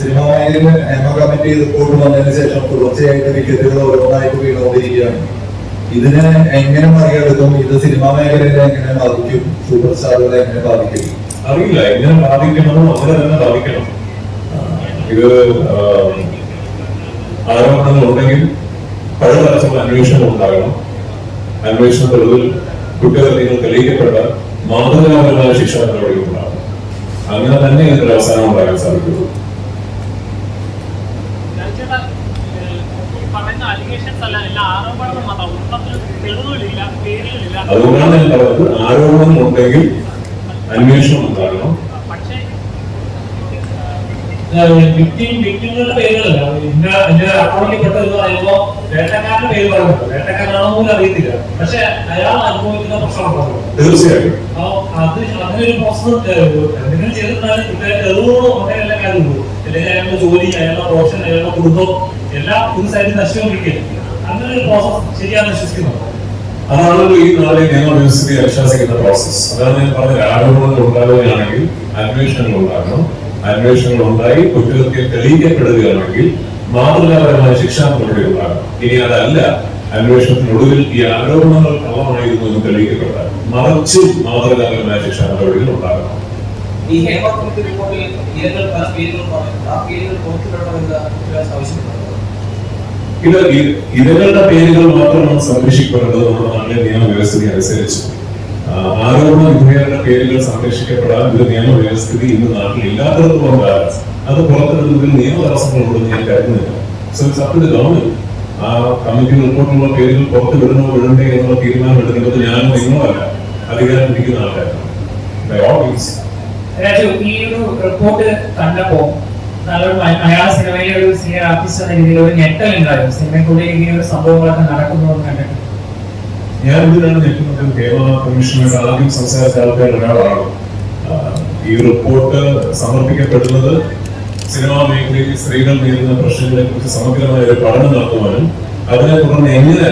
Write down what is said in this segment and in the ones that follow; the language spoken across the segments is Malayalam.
സിനിമാ റിപ്പോർട്ട് ശേഷം ഇതിനെ എങ്ങനെ മറികടക്കും? മേഖലയെ എങ്ങനെ ബാധിക്കും? സൂപ്പർ സ്റ്റാറുകളെ എങ്ങനെ ബാധിക്കും? അറിയില്ല. എങ്ങനെ ബാധിക്കണമോ അങ്ങനെ തന്നെ ബാധിക്കണം. ഇത് ആരോപണങ്ങളുണ്ടെങ്കിൽ പല തരത്തിലുള്ള അന്വേഷണം ഉണ്ടാകണം. അന്വേഷണത്തൊടുവിൽ കുറ്റകൃത്യങ്ങൾ തെളിയിക്കപ്പെട്ടാൽ മാതൃകാപരമായ ശിക്ഷ ഉണ്ടാകണം അങ്ങനെ തന്നെ ഇതിന്റെ അവസാനം ഉണ്ടാകാൻ സാധിക്കുള്ളൂ. അതുകൊണ്ടാണ് ഞാൻ പറഞ്ഞത് ആരോപണം ഉണ്ടെങ്കിൽ അന്വേഷണം ഉണ്ടാകണം പക്ഷേ വിക്ടിം വിക്ടിങ്ങളുടെ പേരുകളല്ല. ഇന്ന എന്റെ അക്കൗണ്ടിൽ പെട്ടെന്ന് പറയുമ്പോ വേട്ടക്കാരന്റെ പേര് പറയുന്നുണ്ട്. വേട്ടക്കാരനാണോ പോലും അറിയത്തില്ല. പക്ഷെ അയാൾ അനുഭവിക്കുന്ന പ്രശ്നമുണ്ടല്ലോ. തീർച്ചയായും. അപ്പൊ അത് അങ്ങനൊരു പ്രശ്നം എന്തെങ്കിലും ചെയ്തിട്ടാലും ഇത്ര അങ്ങനെ എല്ലാ കാര്യമുള്ളൂ അല്ലെങ്കിൽ അയാളുടെ ജോലി അയാളുടെ പ്രൊഫഷൻ അയാളുടെ കുടുംബം എല്ലാം ഒരു സൈഡിൽ നശിച്ചുകൊണ്ടിരിക്കുകയാണ് അങ്ങനെ ഒരു പ്രോസസ് ശരിയാണെന്ന് വിശ്വസിക്കുന്നു. അതാണല്ലോ ഈ നാളെ നിയമ വ്യവസ്ഥയെ അനുശാസിക്കുന്ന പ്രോസസ് അതാണ് ഞാൻ പറഞ്ഞ ആരോപണങ്ങൾ ഉണ്ടാകുകയാണെങ്കിൽ അന്വേഷണങ്ങൾ ഉണ്ടാകണം. അന്വേഷണങ്ങൾ ഉണ്ടായി കുറ്റകൃത്യം തെളിയിക്കപ്പെടുകയാണെങ്കിൽ മാതൃകാപരമായ ശിക്ഷാ നടപടി ഉണ്ടാകണം. ഇനി അതല്ല അന്വേഷണത്തിനൊടുവിൽ ഈ ആരോപണങ്ങൾ കള്ളമായിരുന്നു എന്ന് തെളിയിക്കപ്പെട്ട മറച്ച് മാതൃകാപരമായ ശിക്ഷാ നടപടികൾ ഉണ്ടാകണം. ഈ ഹേമ കമ്മിറ്റി റിപ്പോർട്ടിൽ ഇരകൾ പല പേരുകൾ പറയുന്നു ആ പേരുകൾ പുറത്തുവിടണമെന്ന് പൃഥ്വിരാജ് ആവശ്യപ്പെടുന്നു ഇത് ഇരകളുടെ പേരുകൾ മാത്രമാണ് സംരക്ഷിക്കപ്പെടേണ്ടത് നമ്മുടെ നാട്ടിലെ നിയമവ്യവസ്ഥയെ അനുസരിച്ച്. ആരോപണ വിധേയരുടെ പേരുകൾ സംരക്ഷിക്കപ്പെടാൻ ഒരു നിയമവ്യവസ്ഥിതി ഇന്ന് നാട്ടിൽ ഇല്ലാത്തത് കൊണ്ടാണ്. അത് പുറത്തെടുക്കുന്നതിൽ നിയമ തടസ്സങ്ങളുണ്ടെന്ന് ഞാൻ കരുതുന്നില്ല. So it's up to government ആ കമ്മിറ്റി റിപ്പോർട്ടിലുള്ള പേരുകൾ പുറത്ത് വിടണോ വിടണ്ടേ എന്നുള്ള തീരുമാനം എടുക്കുന്നത് ഞാനോ നിങ്ങളോ അല്ല. അധികാരത്തിരിക്കുന്ന ആൾക്കാരാണ്. രാജു ഈ ഒരു റിപ്പോർട്ട് കണ്ടപ്പോ മലയാള സിനിമയിലെ ഒരു സീനിയർ ആർട്ടിസ്റ്റ് എന്ന രീതിയിൽ ഒരു ഞെട്ടൽ ഉണ്ടായിരുന്നു സിനിമയ്ക്കുള്ളിൽ ഇങ്ങനെ ഒരു സംഭവങ്ങളൊക്കെ നടക്കുന്നു കണ്ടിട്ട്. ഞാൻ ഇതിനാണ് നിൽക്കുന്നത് കേരള കമ്മീഷനുമായിട്ട് ആദ്യം സംസാരിച്ച ആൾക്കാരിൽ ഒരാളാണ്. ഈ റിപ്പോർട്ട് സമർപ്പിക്കപ്പെടുന്നത് സിനിമാ മേഖലയിൽ സ്ത്രീകൾ നേരിടുന്ന പ്രശ്നങ്ങളെ കുറിച്ച് സമഗ്രമായ ഒരു പഠനം നടത്തുവാനും അതിനെ തുടർന്ന് എങ്ങനെ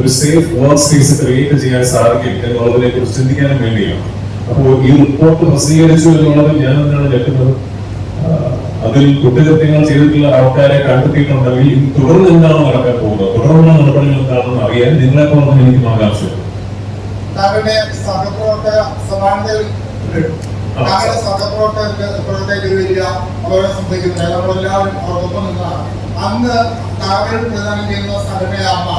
ഒരു സേഫ് വർക്ക് സ്പേസ് ക്രിയേറ്റ് ചെയ്യാൻ സാധിക്കും എന്നുള്ളതിനെ കുറിച്ച് ചിന്തിക്കാനും വേണ്ടിയാണ്. അപ്പോൾ ഈ റിപ്പോർട്ട് പ്രസിദ്ധീകരിച്ചു എന്നുള്ളത് ഞാൻ എന്താണ് ഞെട്ടുന്നത്? ആ, അതിൽ കുറ്റകൃത്യങ്ങൾ ചെയ്തിട്ടുള്ള ആൾക്കാരെ കണ്ടെത്തിയിട്ടുണ്ടെങ്കിൽ ഇനി തുടർന്ന് എന്താണ് നടക്കാൻ പോകുന്നത്? തുടർന്നുള്ള നടപടികൾ എന്താണെന്ന് അറിയാൻ നിങ്ങളെ പോലെ എനിക്ക് താങ്കളുടെ സഹപ്രവർത്തക സമാനതയിൽ സഹപ്രവർത്തകർക്ക് അപകടം സംഭവിക്കുന്നില്ല നമ്മളെല്ലാവരും അവർക്കൊപ്പം അന്ന് താങ്കൾ പ്രധാനം ചെയ്യുന്ന സംഘടനയെ അമ്മ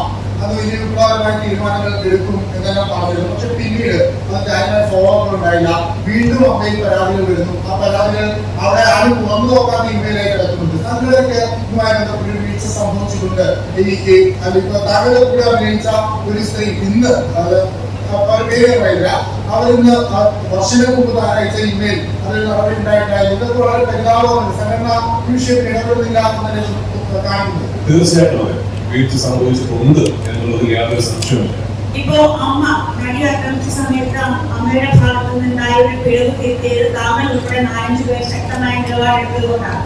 അത് വലിയ വിപ്ലവകരമായ തീരുമാനങ്ങൾ എടുക്കും എന്നെല്ലാം പറഞ്ഞിരുന്നു. പക്ഷെ പിന്നീട് ആ കാര്യമായ ഫോളോ അപ്പ് ഉണ്ടായില്ല. വീണ്ടും അമ്മയിൽ പരാതികൾ വരുന്നു. ആ പരാതികൾ അവിടെ ആരും തുറന്നു നോക്കാത്ത ഇമെയിലായി കിടക്കുന്നുണ്ട്. താങ്കളൊക്കെ ഇതുമായി ബന്ധപ്പെട്ട് വീഴ്ച സംഭവിച്ചിട്ടുണ്ട്. എനിക്ക് അല്ലെങ്കിൽ താങ്കളുടെ കൂടെ അഭിനയിച്ച ഒരു സ്ത്രീ ഇന്ന് അത് പേര് പറയില്ല. അവരിന്ന് വർഷങ്ങൾക്ക് മുമ്പ് അയച്ച ഇമെയിൽ അതിൽ നടപടി ഉണ്ടായിട്ടായിരുന്നു ഇതൊക്കെ വളരെ പരിതാപമാണ്. സംഘടന ഈ വിഷയത്തിൽ ഇടപെടുന്നില്ല എന്നെ കാണിക്കുന്നത്. തീർച്ചയായിട്ടും. വീഴ്ച സംഭവിച്ചിട്ടുണ്ട് എന്നുള്ളതിൽ യാതൊരു സംശയമില്ല ഇപ്പോ അമ്മ നടി ആക്രമിച്ച സമയത്ത് അമ്മയുടെ ഭാഗത്തു നിന്നുണ്ടായ ഒരു പിഴവ് തിരുത്തിയത് താമൻ ഉൾപ്പെടെ നാലഞ്ചു പേർ ശക്തമായ നിലപാടെടുത്തതുകൊണ്ടാണ്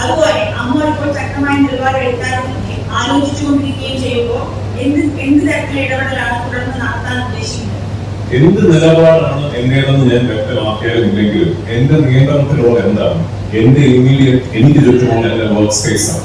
അതുപോലെ അമ്മ ഇപ്പോൾ ശക്തമായ നിലപാടെടുക്കാൻ ആലോചിച്ചുകൊണ്ടിരിക്കുകയും ചെയ്യുമ്പോൾ എന്ത് എന്ത് തരത്തിലുള്ള ഇടപെടലാണ് തുടർന്ന് നടത്താൻ ഉദ്ദേശിക്കുന്നത്? എന്ത് നിലപാടാണ് എന്റേതെന്ന് ഞാൻ വ്യക്തമാക്കിയാലും ഇല്ലെങ്കിലും എന്റെ നിയന്ത്രണത്തിലുള്ള എന്താണ്? എന്റെ ഇമ്മീഡിയറ്റ് എനിക്ക് ചുറ്റുമുള്ള എന്റെ വർക്ക് സ്പേസ് ആണ്.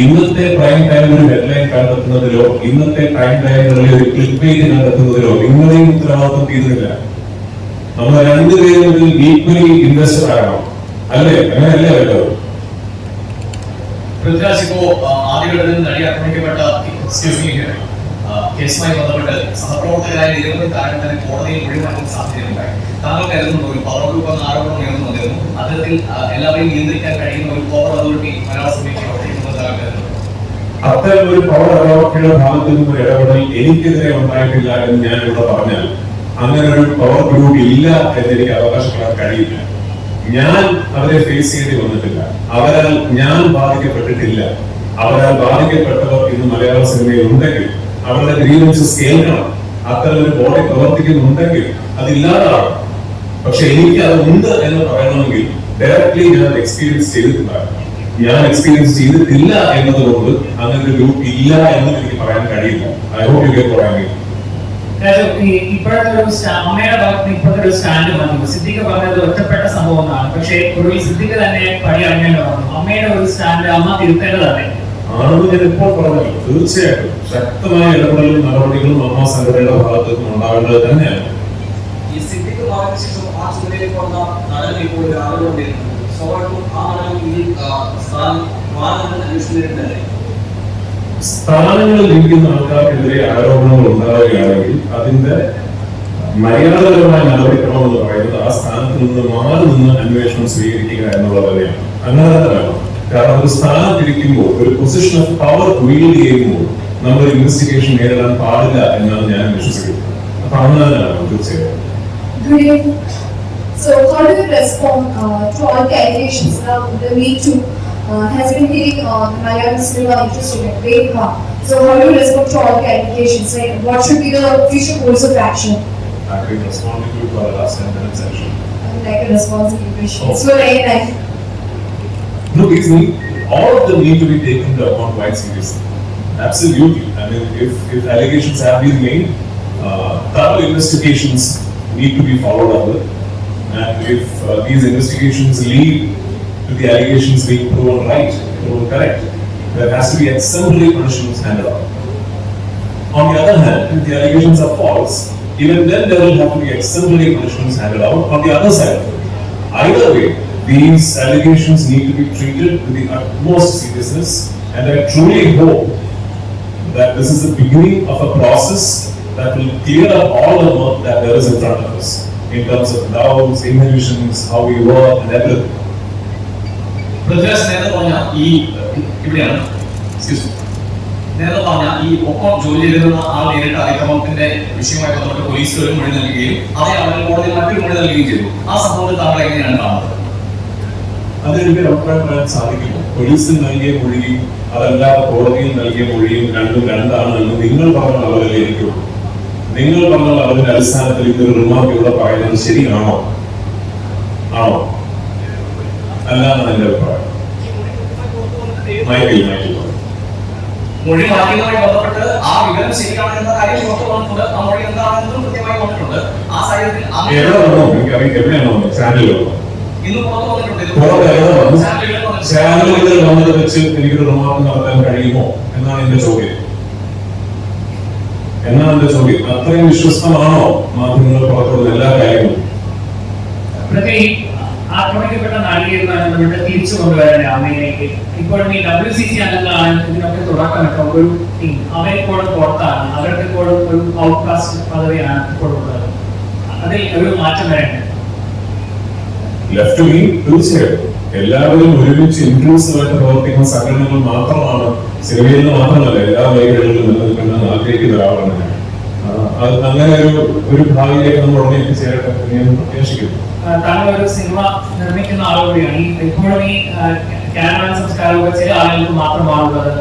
ഇന്നത്തെ പ്രൈം ടൈം ഒരു ഹെഡ്ലൈൻ കണ്ടെത്തുന്നതിലോ ഇന്നത്തെ പ്രൈം ടൈമുകളിൽ ഒരു ക്ലിക്ക് പേജ് കണ്ടെത്തുന്നതിലോ നിങ്ങളെയും ഉത്തരവാദിത്വം തീരുന്നില്ല. നമ്മൾ രണ്ടുപേരും ഈക്വലി ഇൻവെസ്റ്റർ ആകണം. അല്ലേ? അങ്ങനെയല്ലേ വേണ്ടത്? പൃഥ്വിരാജ് ഇപ്പോ ആദ്യഘട്ടത്തിൽ നടി ആക്രമിക്കപ്പെട്ട കേസുമായി ബന്ധപ്പെട്ട് സഹപ്രവർത്തകരായ നിരവധി താരങ്ങളെ കോടതിയിൽ ഒഴിവാക്കാൻ സാധ്യതയുണ്ടായി. ഒരു പവർ ഗ്രൂപ്പ് എന്ന ആരോപണം ഉയർന്നു വന്നിരുന്നു അദ്ദേഹത്തിൽ എല്ലാവരെയും നിയന്ത്രിക്കാൻ കഴിയുന്ന ഒരു പവർ അതോറിറ്റി മലയാള അത്തരം ഒരു പവർ അതോറിറ്റിയുടെ നിന്നും ഇടപെടൽ എനിക്കെതിരെ ഉണ്ടായിട്ടില്ല എന്ന് ഞാൻ ഇവിടെ പറഞ്ഞാൽ അങ്ങനെ ഒരു പവർ ഗ്രൂപ്പ് ഇല്ല എന്ന് എനിക്ക് അവകാശപ്പെടാൻ കഴിയില്ല. ഞാൻ അവരെ ഫേസ് ചെയ്യേണ്ടി വന്നിട്ടില്ല. അവരാൽ ഞാൻ ബാധിക്കപ്പെട്ടിട്ടില്ല. അവരാൽ ബാധിക്കപ്പെട്ടവർ ഇന്ന് മലയാള സിനിമയിൽ ഉണ്ടെങ്കിൽ അവരുടെ ഗ്രീവൻസ് കേൾക്കണം. അത്തരം ഒരു ബോഡി പ്രവർത്തിക്കുന്നുണ്ടെങ്കിൽ അതില്ലാതാണ് പക്ഷെ എനിക്ക് അത് ഉണ്ട് എന്ന് പറയണമെങ്കിൽ ഡയറക്ട്ലി ഞാൻ എക്സ്പീരിയൻസ് ചെയ്തിട്ടുണ്ടാകും ഞാൻ എക്സ്പീരിയൻസ് ചെയ്തിട്ടില്ല എന്നതുകൊണ്ട് അങ്ങനെ ഒരു ഗ്രൂപ്പ് ഇല്ല എന്ന് എനിക്ക് പറയാൻ കഴിയില്ല. ഐ ഹോപ്പ് യു ഗെറ്റ് പറയാൻ കഴിയും ഇപ്പോഴത്തെ ഒരു സ്റ്റാ- അമ്മയുടെ ഭാഗത്ത് നിന്ന് ഇപ്പോഴത്തെ ഒരു സ്റ്റാൻഡ് വന്നു. സിദ്ദിഖ് പറഞ്ഞത് ഒറ്റപ്പെട്ട സംഭവം എന്നാണ്. പക്ഷേ ഒടുവിൽ സിദ്ദിഖ് തന്നെ പടി ഇറങ്ങേണ്ടി വന്നു. അമ്മയുടെ ഒരു സ്റ്റാൻഡ് അമ്മ തിരുത്തേണ്ടതല്ലേ ആണെന്ന് ഞാൻ ഇപ്പോൾ പറഞ്ഞല്ലോ. തീർച്ചയായിട്ടും. ശക്തമായ ഇടപെടലും നടപടികളും അമ്മ സംഘടനയുടെ ഭാഗത്തു നിന്നും ഉണ്ടാവേണ്ടത് തന്നെയാണ്. ഈ സിദ്ദിഖ് മാറിയ ശേഷം ആ ചുമതലയിൽ വന്ന ഇപ്പോൾ സ്ഥാനം സ്ഥാനങ്ങളിൽ ഇരിക്കുന്ന ആൾക്കാർക്കെതിരെ ആരോപണങ്ങൾ ഉണ്ടാവുകയാണെങ്കിൽ അതിന്റെ മര്യാദപരമായ നടപടിക്രമം എന്ന് പറയുന്നത് ആ സ്ഥാനത്ത് നിന്ന് മാറി നിന്ന് അന്വേഷണം സ്വീകരിക്കുക എന്നുള്ളത് തന്നെയാണ്. അങ്ങനെ തന്നെ കാരണം ഒരു സ്ഥാനത്തിരിക്കുമ്പോൾ ഒരു പൊസിഷൻ ഓഫ് പവർ വീൽഡ് ചെയ്യുമ്പോൾ നമ്മൾ ഇൻവെസ്റ്റിഗേഷൻ നേരിടാൻ പാടില്ല എന്നാണ് ഞാൻ വിശ്വസിക്കുന്നത്. അപ്പൊ അങ്ങനെ തന്നെയാണ് തീർച്ചയായിട്ടും. So how do you respond uh, to all the allegations now the Me Too uh, has been hitting uh, Malayalam cinema industry like very hard. So how do you respond to all the allegations? Like what should be the future course of action? I've been responsible for the last 10 minutes actually. I would like a responsible question. Oh. So very nice. No, these need, all of them need to be taken into account quite seriously. Absolutely. I mean, if, if allegations have been made, uh, thorough investigations need to be followed up with. And if uh, these investigations lead to the allegations being proven right, proven correct, there has to be exemplary punishments handed out. On the other hand, if the allegations are false, even then there will have to be exemplary punishments handed out on the other side of it. Either way, these allegations need to be treated with the utmost seriousness, and I truly hope that this is the beginning of a process that will clear up all the work that there is in front of us in terms of doubts, inhibitions, how we work, and everything. Prithviraj നേരത്തെ പറഞ്ഞ ഈ ഇവിടെയാണ് നേരത്തെ പറഞ്ഞ ഈ ഒപ്പം ജോലി ചെയ്തിരുന്ന ആ നേരിട്ട അതിക്രമത്തിന്റെ വിഷയമായി ബന്ധപ്പെട്ട് പോലീസ് ഒരു മൊഴി നൽകുകയും അതേ അവരുടെ കോടതിയിൽ മറ്റൊരു മൊഴി നൽകുകയും ചെയ്തു ആ സംഭവത്തിൽ താങ്കൾ എങ്ങനെയാണ് കാണുന്നത് അതെനിക്ക് അഭിപ്രായം പറയാൻ സാധിക്കില്ല പോലീസിൽ നൽകിയ മൊഴിയും അതല്ലാതെ കോടതിയിൽ നൽകിയ മൊഴിയും രണ്ടും രണ്ടാണ് എന്ന് നിങ്ങൾ പറഞ്ഞ അളവിലേ എനിക്കുള്ളൂ നിങ്ങൾ പറഞ്ഞ അതിന്റെ അടിസ്ഥാനത്തിൽ ഇതൊരു റിമാർക്ക് ഇവിടെ പറയുന്നത് ശരിയാണോ? ആണോ? അല്ലാന്നാണ് എന്റെ അഭിപ്രായം. മൈക്കിൽ മൈക്കിൽ മൊഴി മാറ്റിയതുമായി ബന്ധപ്പെട്ട് ആ വിവരം ശരിയാണ് എന്ന കാര്യം പുറത്തു വന്നിട്ടുണ്ട്. ആ മൊഴി എന്താണെന്നും കൃത്യമായി വന്നിട്ടുണ്ട്. ആ സാഹചര്യത്തിൽ അന്ന് എവിടെ വന്നോ? എനിക്കറിയാം എവിടെയാണോ വന്നത്? ചാനലിൽ വന്നോ. ഇന്ന് പുറത്തു വന്നിട്ടുണ്ട്. ഇത് പുറത്ത് എവിടെ വന്നു ചാനലുകളിൽ വന്നിട്ടുണ്ട്. ചാനലുകളിൽ വന്നത് വെച്ച് എനിക്കൊരു റിമാർക്ക് നടത്താൻ കഴിയുമോ? എന്നാണ് എന്റെ ചോദ്യം. എന്നാണ് എന്റെ ചോദ്യം? അത്രയും വിശ്വസ്തമാണോ മാധ്യമങ്ങൾ പുറത്തുള്ള എല്ലാ കാര്യങ്ങളും? ആക്രമിക്കപ്പെട്ട തിരിച്ചു കൊണ്ടുവരാൻ അമ്മയിലേക്ക് ഇപ്പോഴും ഈ ഡബ്ല്യു സി സി അംഗങ്ങളാണ് ഇതിനൊക്കെ തുടക്കമിട്ട ഒരു ടീം അവരിപ്പോഴും പുറത്താണ്. അവർക്ക് ഇപ്പോഴും ഒരു ഔട്ട്കാസ്റ്റ് പദവിയാണ് ഇപ്പോഴും അതിൽ ഒരു മാറ്റം വരേണ്ടത് ലെഫ്റ്റ് വിങ് തീർച്ചയായിട്ടും. എല്ലാവരും ഒരുമിച്ച് ഇൻക്ലൂസീവ് ആയിട്ട് പ്രവർത്തിക്കുന്ന സംഘടനകൾ മാത്രമാണ് സിനിമയിൽ നിന്ന് മാത്രമല്ല എല്ലാ മേഖലകളിലും നിലനിൽക്കുന്ന ആഗ്രഹിക്കുന്ന ഒരാളാണ് ഞാൻ അങ്ങനെ ഒരു ഒരു ഭാവിയിലേക്ക് നമ്മൾ ഉടനെ എത്തിച്ചേരട്ടെ ഞാൻ പ്രത്യാശിക്കുന്നു ഒരു സിനിമ നിർമ്മിക്കുന്ന ആൾ ഇപ്പോഴും ഈ ക്യാമറ സംസ്കാരമൊക്കെ ചില ആളുകൾക്ക് മാത്രമാണുള്ളത്.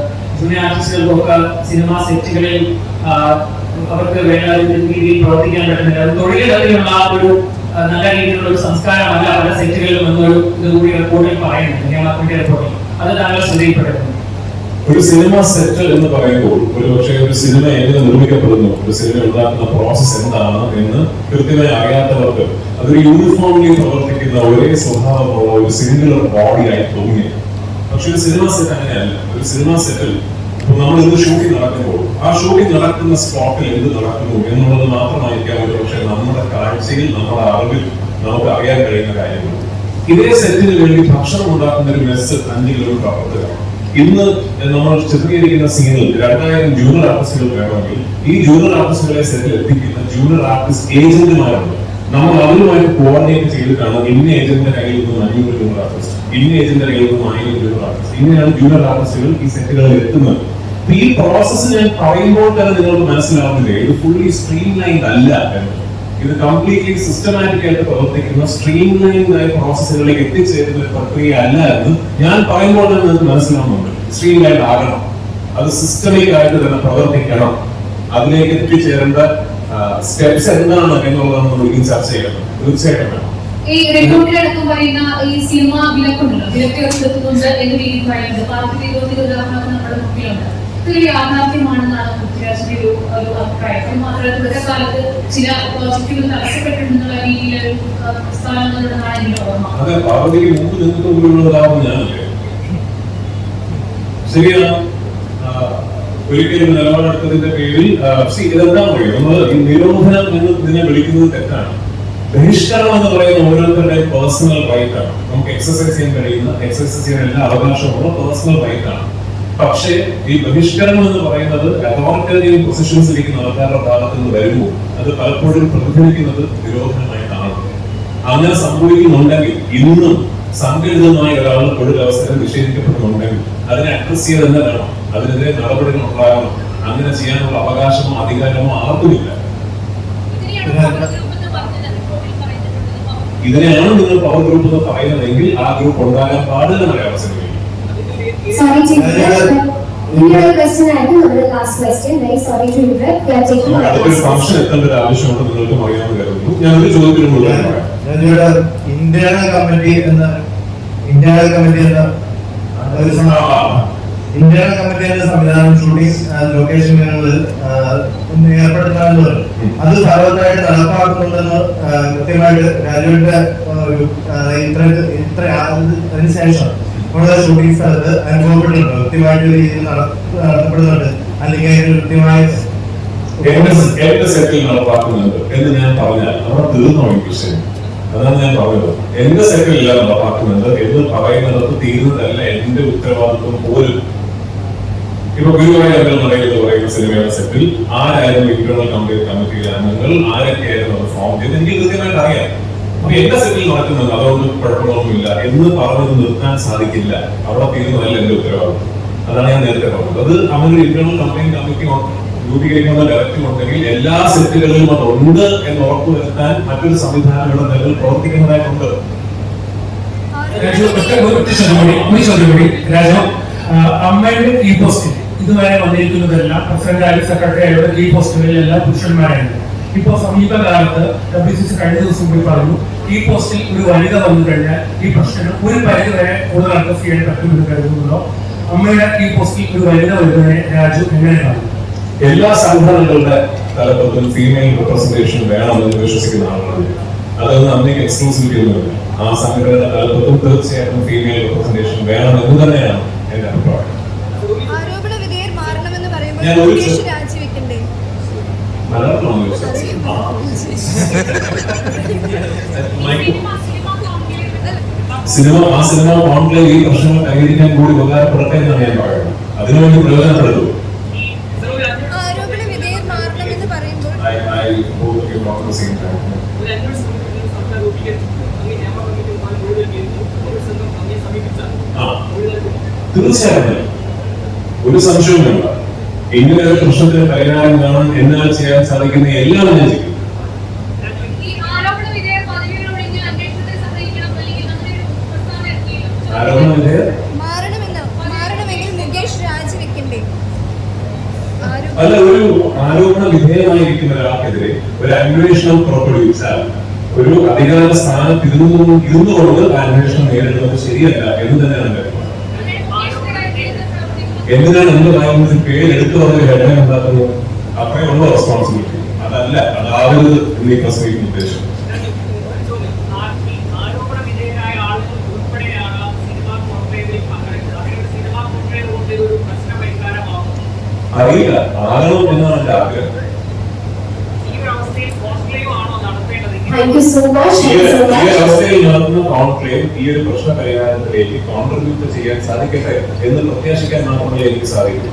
ആർട്ടിസ്റ്റുകൾക്കൊക്കെ സിനിമ സെറ്റുകളിൽ അവർക്ക് വേണ്ട രീതിയിൽ പ്രവർത്തിക്കാൻ പറ്റുന്നില്ല. അത് തൊഴിലതിലുള്ള ഒരു നല്ല രീതിയിലുള്ള ഒരു സംസ്കാരമല്ല അവരുടെ സെറ്റുകളിലും എന്നൊരു ഇതുകൂടി റിപ്പോർട്ടിൽ പറയുന്നുണ്ട് നിയമത്തിന്റെ റിപ്പോർട്ടിൽ അത് താങ്കൾ ശ്രദ്ധയിൽപ്പെട്ടിരുന്നു. ഒരു സിനിമ സെറ്റ് എന്ന് പറയുമ്പോൾ ഒരു പക്ഷേ ഒരു സിനിമ എങ്ങനെ നിർമ്മിക്കപ്പെടുന്നു ഒരു സിനിമ ഉണ്ടാക്കുന്ന പ്രോസസ്സ് എന്താണ് എന്ന് കൃത്യമായി അറിയാത്തവർക്ക് അതൊരു യൂണിഫോംലി പ്രവർത്തിക്കുന്ന ഒരേ സ്വഭാവമുള്ള ഒരു സിംഗുലർ ബോഡിയായി തോന്നിയത് പക്ഷെ ഒരു സിനിമ സെറ്റ് അങ്ങനെയല്ല. ഒരു സിനിമ സെറ്റിൽ ഇപ്പൊ നമ്മൾ ഇന്ന് ഷൂട്ടിംഗ് നടക്കുമ്പോൾ ആ ഷൂട്ടിംഗ് നടക്കുന്ന സ്പോട്ടിൽ എന്ത് നടക്കുന്നു എന്നുള്ളത് മാത്രമായിരിക്കാം ഒരു പക്ഷെ നമ്മുടെ കാഴ്ചയിൽ നമ്മുടെ അറിവിൽ നമുക്ക് അറിയാൻ കഴിയുന്ന കാര്യങ്ങൾ. ഇതേ സെറ്റിന് വേണ്ടി ഭക്ഷണം ഉണ്ടാക്കുന്ന ഒരു മെസ്സ് അഞ്ച് കിലോമീറ്റർ അപ്പുറത്ത് ഇന്ന് നമ്മൾ ചിത്രീകരിക്കുന്ന സീനിൽ രണ്ടായിരം ജൂനിയർ ആർട്ടിസ്റ്റുകൾ വേണമെങ്കിൽ ഈ ജൂനിയർ ആർട്ടിസ്റ്റുകളെ സെറ്റിൽ എത്തിക്കുന്ന ജൂനിയർ ആർട്ടിസ്റ്റ് ഏജന്റുമാരുണ്ട് നമ്മൾ അവരുമായിട്ട് കോർഡിനേറ്റ് ചെയ്തിട്ടാണ് ഇന്ന ഏജന്റിന്റെ കയ്യിൽ നിന്നും അഞ്ഞൂറ് രൂപ ആർട്ടിസ്റ്റ് ഇന്ന ഏജന്റിന്റെ കയ്യിൽ നിന്നും ആയിരം രൂപ ആർട്ടിസ്റ്റ് ഇങ്ങനെയാണ് ജൂനിയർ ആർട്ടിസ്റ്റുകൾ ഈ സെറ്റുകളിൽ എത്തുന്നത്. ഈ പ്രോസസ്സ് ഞാൻ പറയുമ്പോൾ തന്നെ നിങ്ങൾക്ക് മനസ്സിലാവുന്നില്ലേ ഇത് ഫുള്ളി സ്ട്രീം ലൈൻ അല്ല ഇത് കംപ്ലീറ്റ്ലി സിസ്റ്റമാറ്റിക് ആയിട്ട് പ്രവർത്തിക്കുന്ന സ്ട്രീം ലൈൻഡ് ആയ പ്രോസസ്സുകളിലേക്ക് എത്തിച്ചേരുന്ന ഒരു പ്രക്രിയ അല്ല എന്ന് ഞാൻ പറയുമ്പോൾ തന്നെ നിങ്ങൾക്ക് മനസ്സിലാവുന്നുണ്ട്. സ്ട്രീം ലൈൻഡ് ആകണം. അത് സിസ്റ്റമിക് ആയിട്ട് തന്നെ പ്രവർത്തിക്കണം. അതിലേക്ക് എത്തിച്ചേരേണ്ട സ്റ്റെപ്സ് എന്താണ് എന്നുള്ളതാണ് നമ്മൾ ഇനി ചർച്ച ചെയ്യണം തീർച്ചയായിട്ടും വേണം. ഈ റിപ്പോർട്ടിലടക്കം പറയുന്ന ഈ സിനിമ വിലക്കുണ്ടല്ലോ? വിലക്ക് ഏർപ്പെടുത്തുന്നുണ്ട് എന്ന് രീതിയിൽ പറയുന്നത് പാർട്ടി നിരോധിത ഉദാഹരണമൊക്കെ നമ്മുടെ മുമ്പിലുണ്ട്. ഇതൊരു യാഥാർത്ഥ്യമാണെന്നാണ് പൃഥ്വിരാജിന്റെ ഒരു ഒരു അഭിപ്രായം. മാത്രമല്ല കാലത്ത് ചില പ്രോജക്റ്റുകൾ തടസ്സപ്പെട്ടിട്ടുണ്ടെന്നുള്ള രീതിയിലൊരു പ്രസ്താവനകളുണ്ടെന്നാണ് എനിക്ക് ഓർമ്മ. അതെ പാർവതിക്ക് മുമ്പ് മുമ്പിലുള്ളതാവും ഞാനല്ലേ ശരിയാണ് ഒരിക്കലും നിലപാടെടുത്തതിന്റെ പേരിൽ സി ഇതെന്താണെന്ന് അറിയോ നമ്മൾ ഈ നിരോധനം എന്ന് ഇതിനെ വിളിക്കുന്നത് തെറ്റാണ്. ബഹിഷ്കരണം എന്ന് പറയുന്ന ഓരോരുത്തരുടെയും പേഴ്സണൽ റൈറ്റ് ആണ്. നമുക്ക് എക്സസൈസ് ചെയ്യാൻ കഴിയുന്ന എക്സസൈസ് ചെയ്യാൻ എല്ലാ അവകാശമുള്ള പേഴ്സണൽ റൈറ്റ് ആണ്. പക്ഷേ ഈ ബഹിഷ്കരണം എന്ന് പറയുന്നത് അതോറിറ്റേറിയൻ പൊസിഷൻസ് ഇരിക്കുന്ന ആൾക്കാരുടെ ഭാഗത്ത് നിന്ന് വരുമ്പോൾ അത് പലപ്പോഴും പ്രതിഫലിക്കുന്നത് നിരോധനമായി നിരോധനമായിട്ടാണ് അങ്ങനെ സംഭവിക്കുന്നുണ്ടെങ്കിൽ ഇന്നും സംഘടിതമായ ഒരാൾ തൊഴിലവസരം നിഷേധിക്കപ്പെടുന്നുണ്ടെങ്കിൽ അതിനെ അഡ്രസ് ചെയ്ത് തന്നെ വേണം അതിനെതിരെ നടപടികൾ ഉണ്ടാകണം. അങ്ങനെ ചെയ്യാനുള്ള അവകാശമോ അധികാരമോ ആർക്കുമില്ല. ഇതിനെയാണ് നിങ്ങൾ പവർ ഗ്രൂപ്പ് എന്ന് പറയുന്നതെങ്കിൽ ആ ഗ്രൂപ്പ് ഉണ്ടാകാൻ പാടില്ല ഫംഗ്ഷൻ എത്തേണ്ട ഒരു ആവശ്യമുണ്ട് നിങ്ങൾക്കും അറിയാമെന്ന് കരുതുന്നു. ഞാൻ ഒരു ചോദ്യത്തിന് പറയാം. ഞാനിവിടെ ഇന്റേണൽ കമ്മിറ്റി എന്ന ഇന്റേണൽ കമ്മിറ്റി എന്ന ഒരു ഇന്റേണൽ കമ്മിറ്റി എന്ന സംവിധാനം ഷൂട്ടിംഗ് ലൊക്കേഷനുകളിൽ ഏർപ്പെടുത്താമെന്ന് പറഞ്ഞു അത് ഫലവത്തായിട്ട് നടപ്പാക്കുന്നുണ്ടെന്ന് കൃത്യമായിട്ട് രാജുവിന്റെ ഒരു ഇത്ര ഇത്ര ആ- അതിന് ശേഷം കൂടുതൽ ഷൂട്ടിംഗ് സ്ഥലത്ത് അനുഭവപ്പെട്ടിട്ടുണ്ട്. കൃത്യമായിട്ട് രീതിയിൽ നട- നടത്തപ്പെടുന്നുണ്ട്. അല്ലെങ്കിൽ കൃത്യമായ സെറ്റിൽ നടപ്പാക്കുന്നുണ്ട് എന്ന് ഞാൻ പറഞ്ഞാൽ അവിടെ തീർന്നു അതാണ് ഞാൻ പറഞ്ഞത്. എന്റെ സെറ്റിലല്ല നടപ്പാക്കുന്നുണ്ട് എന്ന് പറയുന്നിടത്ത് തീരുന്നതല്ല എന്റെ ഉത്തരവാദിത്വം പോലും. ഇപ്പൊ ഗുരുവായൂർ നടയിൽ പറയുന്ന സിനിമയുടെ സെറ്റിൽ ആരായിരുന്നു ഇന്റേണൽ കമ്മിറ്റി കമ്മിറ്റിയിലെ അംഗങ്ങൾ ആരൊക്കെയായിരുന്നു അത് ഫോം ചെയ്ത് എനിക്ക് കൃത്യമായിട്ട് അറിയാം. അപ്പൊ എന്റെ സെറ്റിൽ നടക്കുന്നുണ്ട് അതുകൊണ്ട് കുഴപ്പമൊന്നുമില്ല എന്ന് പറഞ്ഞത് നിർത്താൻ സാധിക്കില്ല. അവിടെ തീരുന്നതല്ല എന്റെ ഉത്തരവാദിത്വം. അതാണ് ഞാൻ നേരത്തെ പറഞ്ഞത്. അത് അവന് ഇന്റർണൽ ഇന്റേണൽ കംപ്ലൈന്റ് കമ്മിറ്റി രൂപീകരിക്കുന്ന ഡയറക്ടീവ് ഉണ്ടെങ്കിൽ എല്ലാ സെറ്റുകളിലും അത് ഉണ്ട് എന്ന് ഉറപ്പുവരുത്താൻ മറ്റൊരു സംവിധാനം ഇവിടെ നിലവിൽ പ്രവർത്തിക്കുന്നതായിട്ടുണ്ട്. ഒരു ചോദ്യം കൂടി. രാജു അമ്മയുടെ ഈ പോസ്റ്റിൽ ഇതുവരെ വന്നിരിക്കുന്നതെല്ലാം പ്രസിഡന്റ് ആയാലും സെക്രട്ടറി ആയാലും ഈ പോസ്റ്റുകളിലെല്ലാം പുരുഷന്മാരായിരുന്നു ഇപ്പോൾ സമീപകാലത്ത് ഡബ്ല്യു സി സി കഴിഞ്ഞ ദിവസം കൂടി പറഞ്ഞു ഈ പോസ്റ്റിൽ ഒരു വനിത വന്നു കഴിഞ്ഞാൽ ഈ പ്രശ്നം ഒരു പരിധി വരെ കൂടുതൽ അഡ്രസ് ചെയ്യാൻ പറ്റുമെന്ന് കരുതുന്നുണ്ടോ? അമ്മയുടെ ഈ പോസ്റ്റിൽ ഒരു വനിത വരുന്നതിനെ രാജു എങ്ങനെ കാണുന്നു എല്ലാ സംഘടനകളുടെ തലപ്പത്തും ഫീമെയിൽ റിപ്രസെന്റേഷൻ വേണമെന്ന് വിശ്വസിക്കുന്ന ആളാണ് അതൊന്നും അമ്മയ്ക്ക് എക്സ്ക്ലൂസിവിറ്റി ഒന്നുമില്ല ആ സംഘടനയുടെ തലപ്പത്തും തീർച്ചയായിട്ടും ഫീമെയിൽ റിപ്രസെന്റേഷൻ വേണമെന്ന് തന്നെയാണ് എന്റെ അഭിപ്രായം ആരോപണ വിധേയർ മാറണമെന്ന് പറയുമ്പോൾ ഞാൻ ഒരു. സിനിമ ആ സിനിമ ഓൺലൈൻ ഈ പ്രശ്നങ്ങൾ കൈവരിക്കാൻ കൂടി ഉപകാരപ്പെടട്ടെ എന്നാണ് ഞാൻ പറയുന്നത്. അതിനുവേണ്ടി പ്രയോജനപ്പെടുന്നു തീർച്ചയായിട്ടും. ഒരു സംശയവും വേണ്ട ഇങ്ങനെ ഒരു പ്രശ്നത്തിന് പരിഹാരം കാണാൻ എന്നാൽ ചെയ്യാൻ സാധിക്കുന്ന എല്ലാം ഞാൻ ചെയ്യും. അല്ല ഒരു ആരോപണ വിധേയമായിരിക്കുന്ന ഒരാൾക്കെതിരെ ഒരു അന്വേഷണം പുറപ്പെടുവിച്ചാൽ ഒരു അധികാര സ്ഥാനത്ത് ഇരുന്നു ഇരുന്നുകൊണ്ട് അന്വേഷണം നേരിടുന്നത് ശരിയല്ല എന്ന് തന്നെയാണ് അഭിപ്രായം. എന്തിനാണ് എന്ത് പറയുന്നത്? പേരെടുത്തു പറഞ്ഞ ഘടന ഉണ്ടാക്കുന്നത് ഉള്ളൂ റെസ്പോൺസിബിലിറ്റി അതല്ല അതാവരുത് എന്നീ പ്രസംഗിക്കുന്ന ഉദ്ദേശം. അറിയില്ല. ആകണം എന്നാണ് എന്റെ ആഗ്രഹം ഈ ഒരു അവസ്ഥയിൽ കോൺക്ലേവ് ആണോ Thank you so much. ഈ Thank you so ഈ much. അവസ്ഥയിൽ നടത്തുന്ന കോൺക്ലേവ് ഈ ഒരു പ്രശ്ന പരിഹാരത്തിലേക്ക് കോൺട്രിബ്യൂട്ട് ചെയ്യാൻ സാധിക്കട്ടെ എന്ന് പ്രത്യാശിക്കാൻ മാത്രമേ എനിക്ക് സാധിക്കൂ